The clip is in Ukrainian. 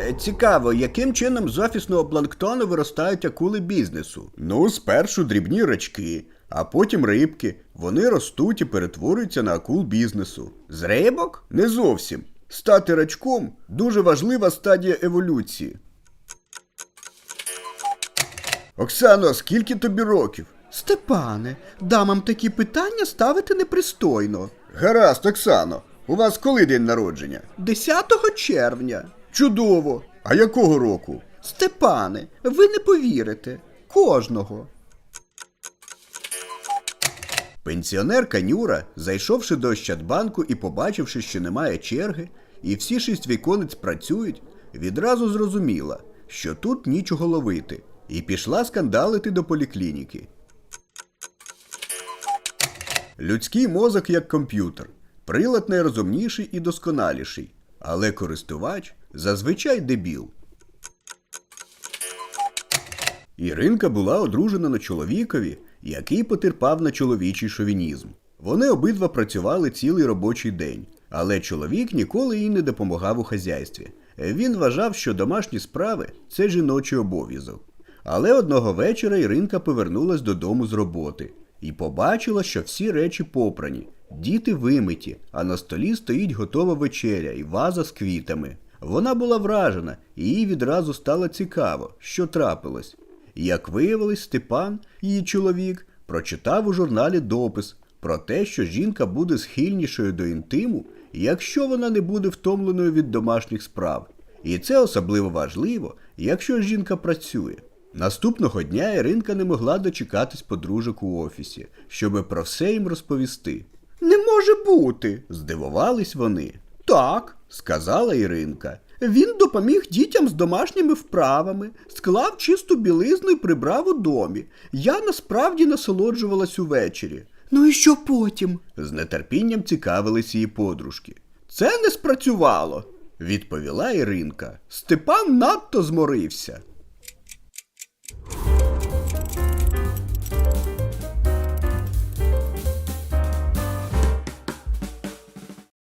Е, Цікаво, яким чином з офісного планктону виростають акули бізнесу? Ну, спершу дрібні рачки, а потім рибки. Вони ростуть і перетворюються на акул бізнесу. З рибок? Не зовсім. Стати рачком дуже важлива стадія еволюції. Оксано, скільки тобі років? Степане, дамам такі питання ставити непристойно. Гаразд, Оксано. У вас коли день народження? 10 червня. Чудово. А якого року? Степане, ви не повірите. Кожного. Пенсіонерка Нюра, зайшовши до Ощадбанку і побачивши, що немає черги, і всі шість віконець працюють, відразу зрозуміла, що тут нічого ловити, і пішла скандалити до поліклініки. Людський мозок як комп'ютер, прилад найрозумніший і досконаліший, але користувач зазвичай дебіл. Іринка була одружена на чоловікові, який потерпав на чоловічий шовінізм. Вони обидва працювали цілий робочий день, але чоловік ніколи їй не допомагав у хазяйстві. Він вважав, що домашні справи це жіночий обов'язок. Але одного вечора Іринка повернулась додому з роботи і побачила, що всі речі попрані, діти вимиті, а на столі стоїть готова вечеря і ваза з квітами. Вона була вражена, і їй відразу стало цікаво, що трапилось. Як виявилось, Степан, її чоловік, прочитав у журналі допис про те, що жінка буде схильнішою до інтиму, якщо вона не буде втомленою від домашніх справ. І це особливо важливо, якщо жінка працює. Наступного дня Іринка не могла дочекатись подружок у офісі, щоби про все їм розповісти. Не може бути, здивувались вони. Так, сказала Іринка. Він допоміг дітям з домашніми вправами, склав чисту білизну і прибрав у домі. Я насправді насолоджувалась увечері. Ну і що потім? з нетерпінням цікавились її подружки. Це не спрацювало, відповіла Іринка. Степан надто зморився.